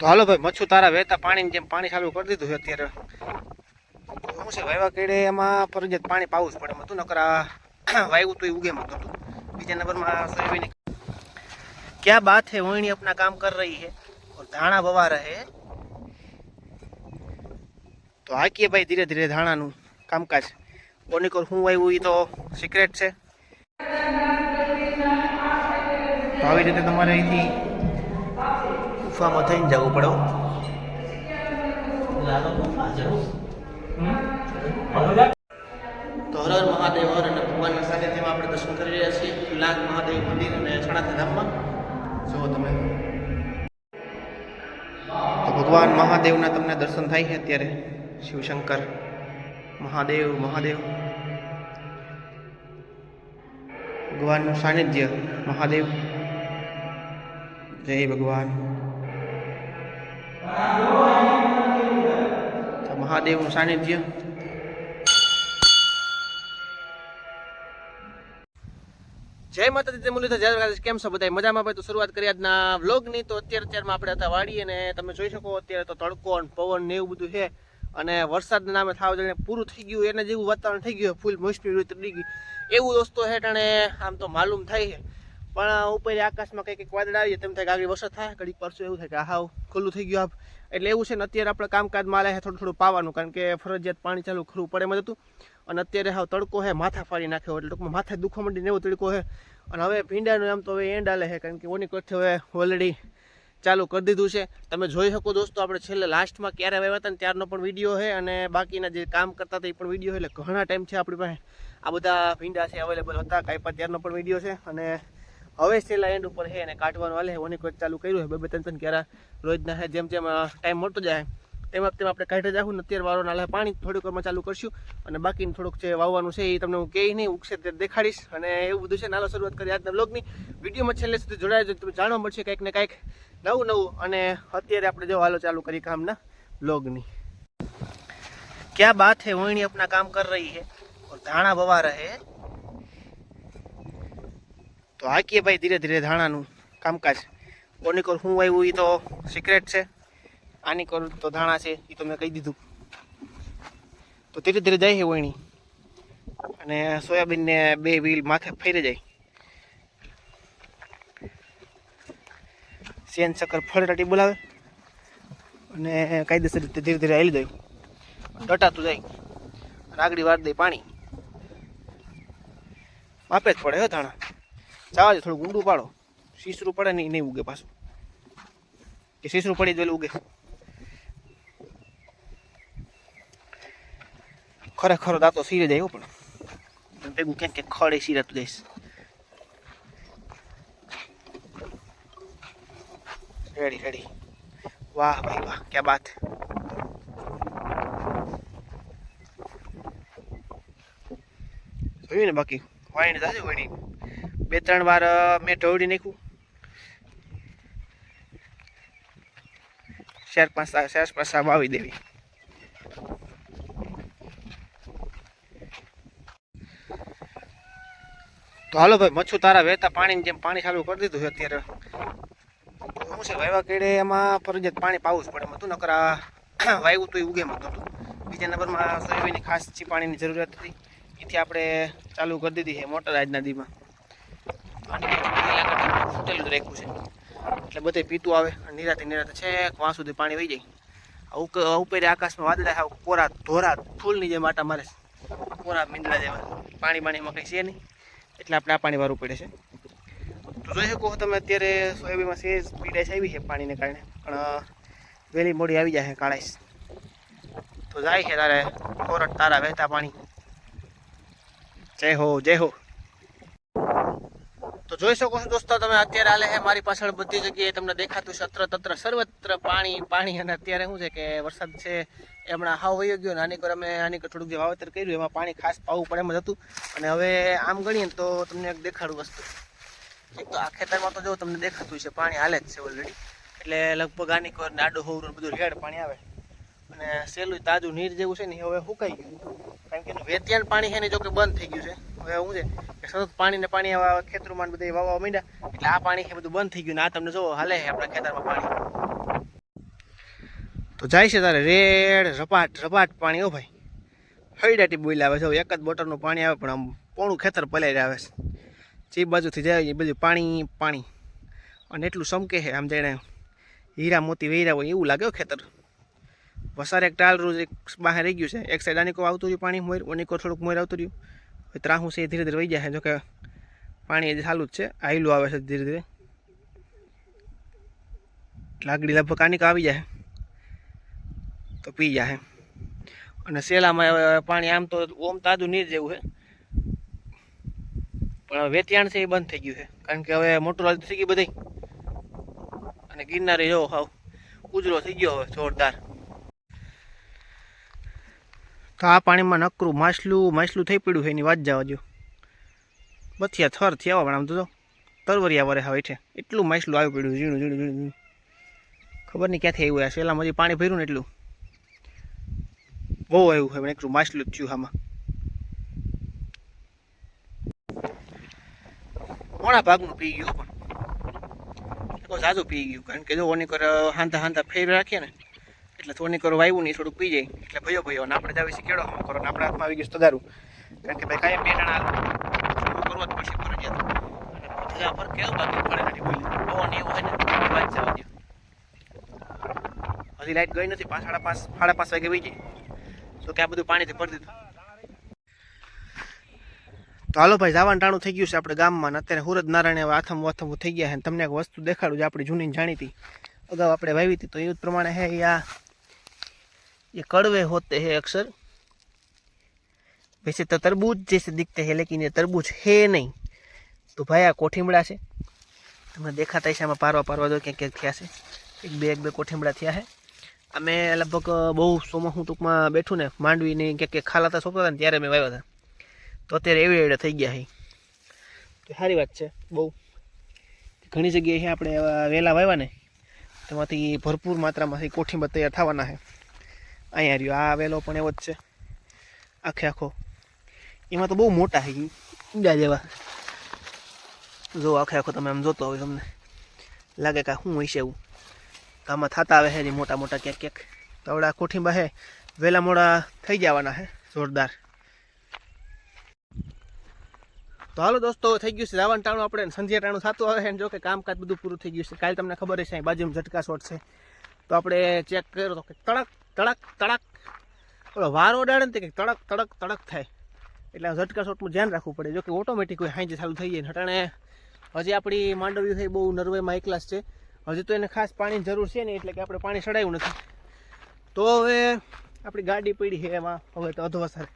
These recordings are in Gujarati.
તો હાલો ભાઈ, મચ્છું તારા વહેતા પાણી જેમ પાણી ચાલુ કરી દીધું અત્યારે. શું છે, વાયવા કેડે એમાં ફરજિયાત પાણી પાવું જ પડે. એમાં તું નકરા વાયવું તો એ ઉગે મત હતું બીજા નંબરમાં સોયાબીન ક્યાં બાત હે વોણી અપના કામ કર રહી હે ઓર ધાણા બવા રહે તો હાકીએ ભાઈ ધીરે ધીરે ધાણાનું કામકાજ. કોની કોર હું આવ્યું એ તો સિક્રેટ છે. તો આવી રીતે તમારે અહીંથી ગુફામાં થઈને જવું પડે. તો હર મહાદેવ, હર અને ભગવાનના સાનિધ્યમાં આપણે દર્શન કરી રહ્યા છીએ લાખ મહાદેવ મંદિર અને છણાથા ધામમાં. જુઓ તમે. તો ભગવાન મહાદેવના તમને દર્શન થાય છે અત્યારે. શિવશંકર, મહાદેવ મહાદેવ. ભગવાનનું સાનિધ્ય, મહાદેવ. જય ભગવાન. મહાદેવનું સાનિધ્ય. જય માતાજી મુરલીધર, જય દ્વારકાધીશ. કેમ છો બધા મજામાં ભાઈ તો શરૂઆત કરી આજના વ્લોગની. તો અત્યારે અત્યારમાં આપણે હતા વાડી અને તમે જોઈ શકો, અત્યારે તો તડકો અને પવન ને એવું બધું છે. અને વરસાદના નામે થાવ જાણે પૂરું થઈ ગયું, એને જેવું વાતાવરણ થઈ ગયું, ફૂલ મોસમી તડી ગઈ એવું દોસ્તો હેઠણે આમ તો માલુમ થાય છે. પણ ઉપર આકાશમાં કંઈક એક વાદળ આવી તેમ થાય કે આગળ વરસાદ થાય, ઘડીક પરસો એવું થાય કે હાવ ખુલ્લું થઈ ગયું આપ એટલે એવું છે ને, અત્યારે આપણે કામકાજમાં આલે થોડું થોડું પાવાનું, કારણ કે ફરજિયાત પાણી ચાલુ ખરું પડે એમ હતું અને અત્યારે હાવ તડકો છે, માથા ફાડી નાખ્યો એટલે ટૂંકમાં માથે દુખવા માંડીને એવો તડકો છે. અને હવે ભીંડાનું આમ તો હવે એન્ડ આલે છે, કારણ કે ઓની કોઠે હવે ઓલરેડી ચાલુ કરી દીધું છે. તમે જોઈ શકો દોસ્તો, આપણે છેલ્લે લાસ્ટમાં ક્યારે આવ્યા હતા ને ત્યારનો પણ વીડિયો છે અને બાકીના જે કામ કરતા હતા એ પણ વીડિયો એટલે ઘણા ટાઈમ છે આપણી પાસે. આ બધા ભીંડા છે અવેલેબલ હતા, કાંઈ ત્યારનો પણ વીડિયો છે. અને હવે છેલ્લા એન્ડ ઉપર છે અને કાઢવાનું હાલે છે ઓની કોઈ ચાલુ કર્યું છે બે બે ત્રણ ત્રણ ક્યારે રોજના છે જેમ જેમ ટાઈમ મળતો જાય તેમ તેમ આપણે કાઢી જાઉં ને અત્યારે વાળો નાલે પાણી થોડીક વારમાં ચાલુ કરશું અને બાકીનું થોડુંક જે વાવવાનું છે એ તમને હું કહે નહીં ઉગશે તે દેખાડીશ અને એવું બધું છે નાલો શરૂઆત કરી આજના બ્લોગની વિડીયોમાં છેલ્લે સુધી જોડાય તમે જાણવા મળશે કંઈક ને કંઈક નવું નવું અને અત્યારે આપણે જો હાલો ચાલુ કરી કામના બ્લોગની क्या बात है वोहिनी अपना काम कर रही है और धाणा बवा रहे हैं તો હાકીએ ભાઈ ધીરે ધીરે ધાણાનું કામકાજ. કોની કોર હું આવ્યું એ તો સિક્રેટ છે. આની કોર તો ધાણા છે એ તો મેં કહી દીધું. તો ધીરે ધીરે જાય છે વણી. અને સોયાબીનને બે વ્હીલ માથે ફેરી જાય. સેન ચક્કર ફળટાટી બોલાવે. અને કાયદેસર રીતે ધીરે ધીરે આવી દઉં ડટાતું જાય. રાગડી વાર દે પાણી. માપે જ પડે હો ધાણા. જવા જો થોડું ઊંડું પાડો. શીશરું પડે નહીં નહીં ઉગે પાછું. કે શીશરું પડી જ ઉગે. ખરેખર દાંતો સીરે જાય એવું પણ. ભેગું ક્યાંક ક્યાંક ખડે સીરાતું જઈશ રેડી રેડી વાહ ભાઈ વાહ, ક્યાં બાત. જોયું ને બાકી? વાણી થશે વળી બે ત્રણ વાર મેં ઢોળી નાખ્યું. ચાર પાંચ ચાર પાંચ સાબ વાવી દેવી. તો હાલો ભાઈ, મચ્છુ તારા વહેતા પાણીની જેમ પાણી ચાલુ કરી દીધું છે અત્યારે. શું છે, વાયવા કેડે એમાં ફરજિયાત પાણી પાવું જ પડે. એમાં તું નકર વાયવું તો ઉગે મત હતું. બીજા નંબરમાં સોયાબીનની ખાસ પાણીની જરૂરિયાત હતી. એથી આપણે ચાલુ કરી દીધી છે મોટર આજના દીમાં. ફૂટેલું રાખ્યું છે એટલે બધે પીતું આવે અને નિરાતે નિરાતે છેક વાં સુધી પાણી વહી જાય. ઉપર આકાશમાં વાદળા હાવ કોરા ધોરા ફૂલની જેમ આટા મારે કોરા મીંદડા જેવા. પાણી પાણીમાં કંઈ છે નહીં. એટલે આપણે આ પાણી વારવું પડે છે. તો જોઈ શકો તમે અત્યારે સોયાબીનમાં સેજ પીડાશ આવી છે પાણીને કારણે. પણ વહેલી મોડી આવી જાય કાળાઈશ તો જાય છે તારે, કોરટ તારા વહેતા પાણી. જય હો જય હો. જોઈ શકો છો દોસ્તો, તમે અત્યારે હાલે છે મારી પાછળ બધી જગ્યાએ તમને દેખાતું છે અત્ર તત્ર સર્વત્ર પાણી પાણી અને અત્યારે શું છે કે વરસાદ છે એ હમણાં હાવ વયો ગયો નાની કર અમે આની થોડુંક જે વાવેતર કર્યું, એમાં પાણી ખાસ પાવું પડે એમ જ હતું. અને હવે આમ ગણીએ તો તમને એક દેખાડું વસ્તુ. એક તો આ ખેતરમાં તો જો તમને દેખાતું છે પાણી હાલે જ છે ઓલરેડી એટલે લગભગ આની કર નાડો હોવું બધું રેડ પાણી આવે. અને સહેલું તાજું નીર જેવું છે ને હવે સુકાઈ ગયું. કારણ કે એનું વેતિયાન પાણી છે ને જો કે બંધ થઈ ગયું છે. હવે શું છે કે સતત પાણી ને પાણી ખેતરોમાં બધા વાવવા માંડ્યા. એટલે આ પાણી છે બધું બંધ થઈ ગયું ને આ તમને જો હાલે છે આપણા ખેતરમાં પાણી. તો જાય છે તારે રેડ રપાટ રપાટ પાણી હો ભાઈ. હૈડાટી બોલ આવે છે. એક જ બોટલનું પાણી આવે પણ આમ પોણું ખેતર પલાઈ આવે છે. જે બાજુથી જાય બધું પાણી પાણી. અને એટલું સમકે છે, આમ જાણે હીરા મોતી વેરા હોય એવું લાગે ખેતર. વસાર એક ટાલ રોજ એક બહાર રહી ગયું છે. એક સાઈડ આનીકો આવતું રહ્યું, પાણી મોર ઓનીકો થોડુંક મોર આવતું રહ્યું. હવે ત્રાહું છે એ ધીરે ધીરે વહી જાય છે. જોકે પાણી હજી ચાલુ જ છે. આયલું આવે છે ધીરે ધીરે. લાકડી લગભગ આનીકો આવી જાય. તો પી જાય. અને સેલામાં હવે પાણી આમ તો ઓમ તાજું નીર જેવું છે. પણ હવે વેતિયાણ છે એ બંધ થઈ ગયું છે. કારણ કે હવે મોટું રાજ થઈ ગયું બધી અને ગિરનારે જો હાવ ઉજળો થઈ ગયો હવે જોરદાર. તો આ પાણીમાં નકરું, માછલું માછલું થઈ પડ્યું છે, એની વાત જવા જો બથિયા થર થયા પણ આમ તો. તરવરિયા વરે હવે છે એટલું માછલું આવી પડ્યું, ઝીણું ઝીણું ઝીણું ખબર નહીં ક્યાંથી આવ્યું આ હજી પાણી ભર્યું ને એટલું. બહુ આવ્યું છે, પણ એકલું માછલું જ થયું આમાં. મોણા ભાગનું પી ગયું પણ. ઝાઝું પી ગયું, કારણ કે જો ઓની કર હાંધા હાંધા ફેર રાખીએ ને એટલે થોડી કરો વાયવું નહીં, થોડુંક પી જાય. એટલે ભયો ભયો, અને આપણે જાવી કેળો હમો કરો આપણા હાથમાં આવી ગયું તદારું કારણ કે ભાઈ કાંઈ બે જણા કરવો જ પડશે ફરજિયાત. અને પર કેવું બાકી પડે નથી બોલી? પવન એવું હોય ને વાત જવા દો હજી લાઈટ ગઈ નથી, પાંચ, સાડા પાંચ સાડા પાંચ વાગે વહી જાય. તો કે આ બધું પાણીથી ભરી દીધું. તો હાલો ભાઈ, જવાનું ટાણું થઈ ગયું છે આપણે ગામમાં, ને અત્યારે હુરત નારાયણ હવે આથમ વાથમ થઈ ગયા છે તમને એક વસ્તુ દેખાડું જે આપણી જૂની જાણીતી. અગાઉ આપણે વાવી હતી, તો એ પ્રમાણે હે આ ये कड़वे होते हैं अक्सर वैसे तो तरबूज जैसे दिखते हैं लेकिन ये तरबूज है नहीं તો ભાઈ આ કોઠીમડા છે તમને દેખાતા છે આમાં પારવા પારવા દો ક્યાંક ક્યાંક થયા છે એક બે એક બે કોઠીમડા થયા છે અમે લગભગ બહુ સોમાં હું ટૂંકમાં બેઠું ને માંડવીને ક્યાંક ક્યાંક ખાલાતા સોંપતા હતા ને ત્યારે મેં વાવ્યા હતા તો અત્યારે એવી એવડે થઈ ગયા છે તો સારી વાત છે બહુ ઘણી જગ્યાએ આપણે એવા વેલા વાવ્યા ને તેમાંથી ભરપૂર માત્રામાંથી કોઠીમાં તૈયાર થવાના છે અહીંયા રહ્યો. આ વેલો પણ એવો જ છે. આખે આખો. એમાં તો બહુ મોટા છે. ઈંડા જેવા. જો આખે આખો તમે આમ જોતો હોય તમને લાગે કે શું છે એવું. તો આમાં થતા આવે છે મોટા મોટા ક્યાંક ક્યાંક. તવડા કોઠીમાં હે. વહેલા મોડા થઈ જવાના છે જોરદાર. તો હાલો દોસ્તો, થઈ ગયું છે રાવણ ટાણું આપણે. સંધ્યા ટાણું થતું આવે છે જો કે કામકાજ બધું પૂરું થઈ ગયું છે. કાલે તમને ખબર છે બાજુમાં ઝટકા શોટ છે. તો આપણે ચેક કર્યો તો કે તડક તડક તડક. ઓલો વારો ઉડાડે ને તે કંઈક તડક તડક તડક થાય. એટલે ઝટકા શોટનું ધ્યાન રાખવું પડે. જો કે ઓટોમેટિક હોય હાંજે ચાલુ થઈ જાય હટાણે હજી આપણી માંડવી થઈ બહુ નર્વેમાં એકલાસ છે. હજી તો એને ખાસ પાણીની જરૂર છે ને એટલે કે આપણે પાણી ચડાવ્યું નથી. તો હવે આપણી ગાડી પડી છે એમાં. હવે તો અધવસર.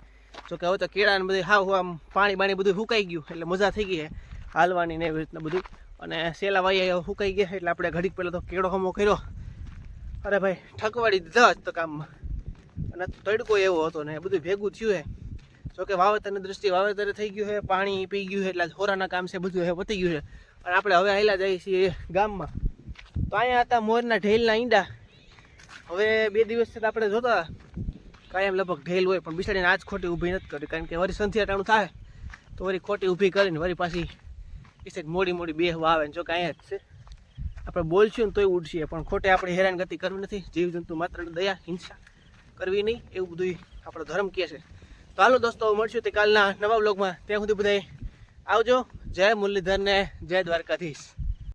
જો કે હવે તો કેળા ને બધું હાવ આમ પાણી બાણી બધું સુકાઈ ગયું. એટલે મજા થઈ ગઈ છે હાલવાની ને એવી રીતના બધું. અને સેલા વાઈ સુકાઈ ગયા એટલે આપણે ઘડીક પહેલાં તો કેળો હમો કર્યો. અરે ભાઈ, ઠકવાડી દીધા જ તો કામમાં. અને તડકો એવો હતો ને, બધું ભેગું થયું હે. જો કે વાવેતરની દૃષ્ટિએ વાવેતર થઈ ગયું છે પાણી પી ગયું છે એટલે હોરાના કામ છે, બધું હે, પતી ગયું છે. અને આપણે હવે આવેલા જઈએ છીએ ગામમાં. તો અહીંયા હતા મોરના ઢેલના ઈંડા. હવે બે દિવસથી આપણે જોતા. કાયમ લગભગ ઢેલ હોય, પણ બિસાડીને આજ ખોટી ઊભી નથી કરી, કારણ કે વરી સંધ્યા ટાણું થાય. તો વળી ખોટી ઊભી કરીને વળી પાછી એ સાઈડ મોડી મોડી બે આવે ને જો કે અહીંયા જ છે. આપણે બોલશું ને તોય ઉડશે, પણ ખોટે આપણે હેરાનગતિ કરવી નથી. જીવજંતુ માત્ર દયા, હિંસા કરવી નહીં, એવું બધું આપણો ધર્મ કહે છે. તો હાલો દોસ્તો મળશું તે કાલના નવા બ્લોગમાં ત્યાં સુધી બધાય આવજો. જય મુરલીધર ને જય દ્વારકાધીશ.